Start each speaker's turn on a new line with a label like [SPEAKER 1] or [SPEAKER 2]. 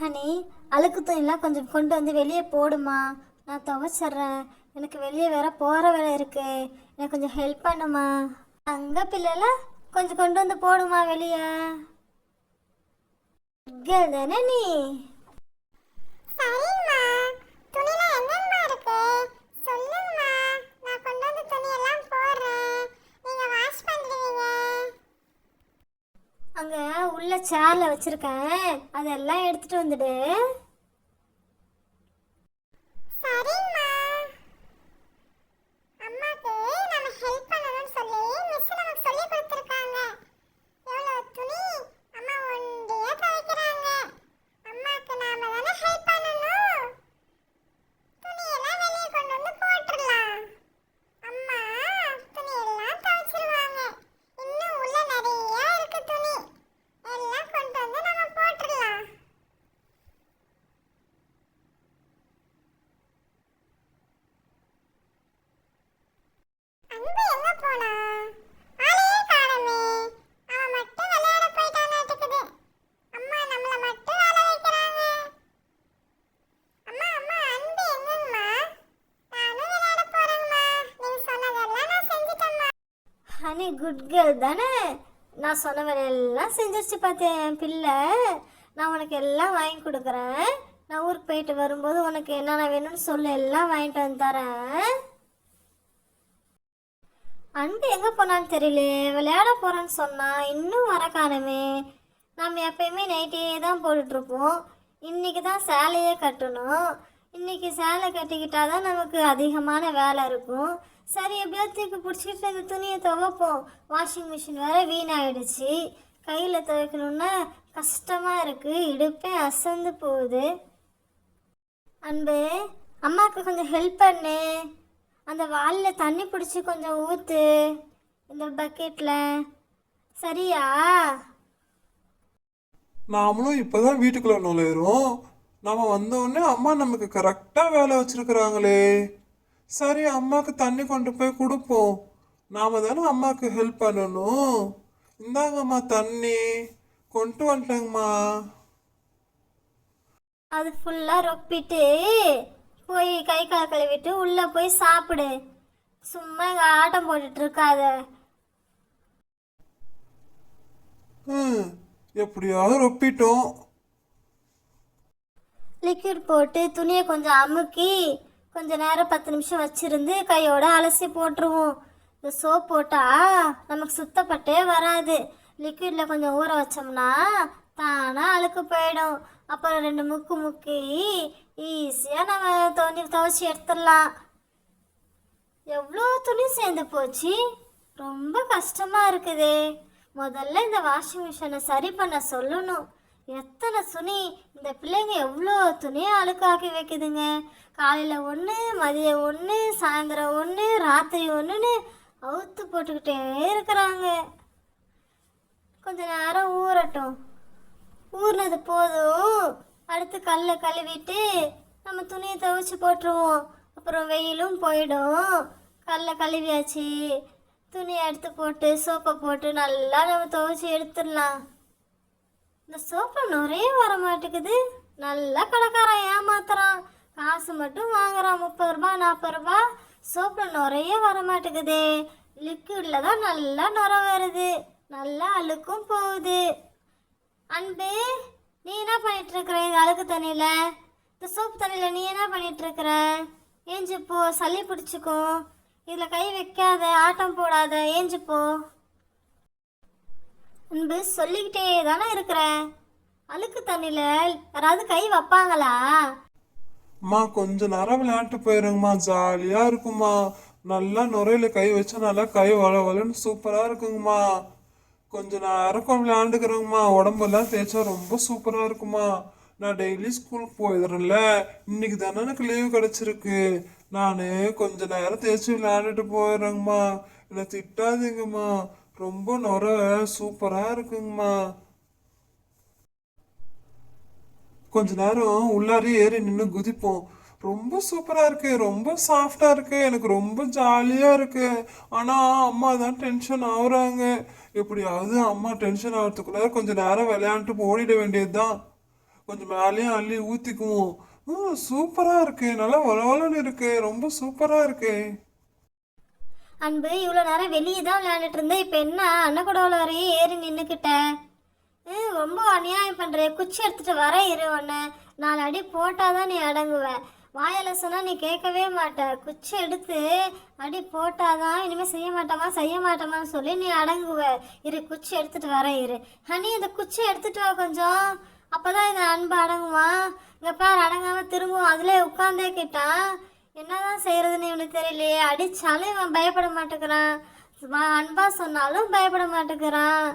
[SPEAKER 1] Honey அழுக்கு துணிலாம் கொஞ்சம் கொண்டு வந்து வெளியே போடுமா? நான் துவைச்சிட்றேன். எனக்கு வெளியே வேற போகிற வேலை இருக்கு. எனக்கு கொஞ்சம் ஹெல்ப் பண்ணுமா? அங்கே பிள்ளைலாம் கொஞ்சம் கொண்டு வந்து போடுமா வெளியே? கேள் தானே நீ சேர்ல வச்சிருக்கேன். அதெல்லாம் எடுத்துட்டு வந்துடு.
[SPEAKER 2] சரிம்மா அம்மாக்கு நம்ம ஹெல்ப் பண்ணணும்னு சொல்லி மிஸ் நமக்கு சொல்லி கொடுத்துருக்காங்க எவ்வளவு துணி அம்மா ஒண்டியா துவைக்கிறாங்க அம்மாக்கு நாம தானே ஹெல்ப் பண்ணணும் துணியெல்லாம் வெளியே கொண்டு வந்து போட்டுடலாம் அம்மா துணியெல்லாம் துவைச்சிருவாங்க இன்னும் உள்ள நிறைய இருக்கு துணி எல்லாம் கொண்டு வந்து நம்ம போட்டுடலாம் அன்பு எங்க போனா ஆளையே காணோமே அவ மட்டும் விளையாட போயிட்டானாட்டுக்குது அம்மா நம்மள மட்டும் வேலை வைக்கிறாங்க அம்மா அம்மா அன்பு எங்கம்மா நானும் விளையாட போறேங்கம்மா நீங்க சொன்னதெல்லாம் நான் செஞ்சுட்டேம்மா
[SPEAKER 1] ஹனி குட் கேர்ள் தானே? நான் சொன்ன வேலையெல்லாம் செஞ்சிருச்சு பார்த்தேன் பிள்ளை. நான் உனக்கு எல்லாம் வாங்கி கொடுக்குறேன். நான் ஊருக்கு போயிட்டு வரும்போது உனக்கு என்னென்ன வேணும்னு சொல்லு எல்லாம் வாங்கிட்டு வந்து தரேன். அன்பு எங்கே போனான்னு தெரியல. விளையாட போகிறேன்னு சொன்னால் இன்னும் வர காலமே. நம்ம எப்பயுமே நைட்டே தான் போட்டுட்ருப்போம் இன்னைக்கு தான் சேலையே கட்டணும். இன்னைக்கு சேலை கட்டிக்கிட்டால் தான் நமக்கு அதிகமான வேலை இருக்கும். சரி எப்படியோ தூக்கி பிடிச்சிக்கிட்டு இந்த துணியை துவைப்போம். வாஷிங் மிஷின் வேறு வீணாயிடுச்சு. கையில் துவைக்கணுன்னா கஷ்டமாக இருக்குது இடுப்பே அசந்து போகுது. அன்பு அம்மாவுக்கு கொஞ்சம் ஹெல்ப் பண்ணு. அந்த வாலில் தண்ணி பிடிச்சி கொஞ்சம் ஊற்று இந்த பக்கெட்டில் சரியா?
[SPEAKER 3] நாமளும் இப்போதான் வீட்டுக்குள்ள நுழையிறோம். நாம வந்த உடனே அம்மா நமக்கு கரெக்டா வேலை வச்சிருக்கிறாங்களே. சரி அம்மாக்கு தண்ணி கொண்டு போய் கொடுப்போம். நாம தானே அம்மாக்கு ஹெல்ப் பண்ணணும். இந்தாங்கம்மா தண்ணி. கொண்டு வந்துட்டேங்கம்மா.
[SPEAKER 1] அது ஃபுல்லாக ரொப்பிட்டு போய் கை கால் கழுவிட்டு உள்ளே போய் சாப்பிடு. சும்மா இங்கே ஆட்டம் போட்டுட்டு இருக்காத.
[SPEAKER 3] ம் எப்படியாவது ரொப்பிட்டோம்.
[SPEAKER 1] லிக்விட் போட்டு துணியை கொஞ்சம் அமுக்கி கொஞ்ச நேரம் பத்து நிமிஷம் வச்சுருந்து கையோட அலசி போட்டுருவோம். இந்த சோப் போட்டால் நமக்கு சுத்தப்பட்டே வராது. லிக்விடில் கொஞ்சம் ஊற வச்சோம்னா தானாக அழுக்கு போயிடும். அப்புறம் ரெண்டு முக்கு முக்கி ஈஸியாக நம்ம துணி துவச்சி எடுத்துடலாம். எவ்வளோ துணி சேர்ந்து போச்சு? ரொம்ப கஷ்டமாக இருக்குதே. முதல்ல இந்த வாஷிங் மிஷினை சரி பண்ண சொல்லணும். எத்தனை துணி இந்த பிள்ளைங்க எவ்வளோ துணியை அழுக்காக்கி வைக்குதுங்க? காலையில் ஒன்று மதியம் ஒன்று சாயந்தரம் ஒன்று ராத்திரி ஒன்றுன்னு அவுத்து போட்டுக்கிட்டே இருக்கிறாங்க. கொஞ்ச நேரம் ஊறட்டும். ஊறினது போதும். அடுத்து கல்லை கழுவிட்டு நம்ம துணியை துவைச்சி போட்டுருவோம். அப்புறம் வெயிலும் போயிடும். கல்லை கழுவியாச்சு. துணியை எடுத்து போட்டு சோப்பை போட்டு நல்லா நம்ம துவைச்சி எடுத்துடலாம். இந்த சோப்பில் நிறைய வர மாட்டேங்குது நல்லா கடைக்காரன் ஏமாத்துறான். காசு மட்டும் வாங்குறான். முப்பது ரூபா நாற்பது ரூபா சோப்பில் நிறைய வர மாட்டேங்குதே லிக்விடில் தான் நல்லா நுர வருது. நல்லா அழுக்கும் போகுது. அன்பு நீ என்ன பண்ணிட்டு இருக்கிற இந்த அழுக்கு தண்ணியில். இந்த சோப்பு தண்ணியில் நீ என்ன பண்ணிட்டு இருக்கிற ஏஞ்சிப்போ சளி பிடிச்சிக்கும். இதில் கை வைக்காத ஆட்டம் போடாத. ஏஞ்சிப்போ. போ சொல்லிக்கிட்டே தானே இருக்கிற? அழுக்கு தண்ணியில் யாராவது கை வைப்பாங்களா?
[SPEAKER 3] அம்மா கொஞ்ச நேரம் விளையாட்டு போயிருங்கம்மா. ஜாலியாக இருக்குமா நல்லா நுரையில் கை வச்சு நல்லா கை வள வளன்னு சூப்பராக இருக்குங்கம்மா. கொஞ்ச நேரம் கொஞ்சம் விளையாண்டுக்கிறேங்கம்மா. உடம்பெல்லாம் தேய்ச்சா ரொம்ப சூப்பராக இருக்குமா நான் டெய்லி ஸ்கூலுக்கு போயிடுறேன்ல. இன்னைக்கு தானே எனக்கு லீவு கிடச்சிருக்கு. நான் கொஞ்ச நேரம் தேய்ச்சி விளையாண்டுட்டு போயிடுறேங்கம்மா. என்னை திட்டாதீங்கம்மா. ரொம்ப நுர சூப்பராக இருக்குங்கம்மா. கொஞ்ச நேரம் உள்ளாரே ஏறி நின்று குதிப்போம். ரொம்ப சூப்பராக இருக்கு ரொம்ப சாஃப்டாக இருக்கு எனக்கு ரொம்ப ஜாலியாக இருக்கு. ஆனால் அம்மா தான் டென்ஷன் ஆகுறாங்க எப்படியாவது அம்மா டென்ஷன் ஆகிறதுக்குள்ள கொஞ்சம் நேரம் விளையாண்டுட்டு ஓடிட வேண்டியது தான் கொஞ்சம் மேலேயும் அள்ளி ஊற்றிக்குவோம் ம் இருக்கு இருக்கே நல்லா வளவலன்னு இருக்கே ரொம்ப சூப்பராக இருக்கே.
[SPEAKER 1] அன்பு இவ்வளோ நேரம் வெளியே தான் விளையாண்டுட்டு இருந்தேன். இப்போ என்ன? அன்னக்கூடவில் வரையும் ஏறி நின்றுக்கிட்ட ரொம்ப அநியாயம் பண்ணுற குச்சி எடுத்துகிட்டு வர இரு ஒன்று நாலு அடி போட்டால் தான் நீ அடங்குவ. வாயில் சொன்னால் நீ கேட்கவே மாட்ட. குச்சி எடுத்து அடி போட்டால் தான் இனிமேல் செய்ய மாட்டோமா செய்ய மாட்டோமான்னு சொல்லி நீ அடங்குவ. இரு குச்சி எடுத்துகிட்டு வர இரு. ஹனி இந்த குச்சி எடுத்துட்டு வா கொஞ்சம். அப்பதான் இந்த அன்பு அடங்குவான். இங்கே பாரு அடங்காமல் திரும்பவும் அதிலே உட்காந்தே கிட்டான். என்னதான் செய்யறதுன்னு இவனுக்கு தெரியலையே. அடிச்சாலும் இவன் பயப்பட மாட்டேங்கிறான். அன்பாக அன்பா சொன்னாலும் பயப்பட மாட்டேங்கிறான்.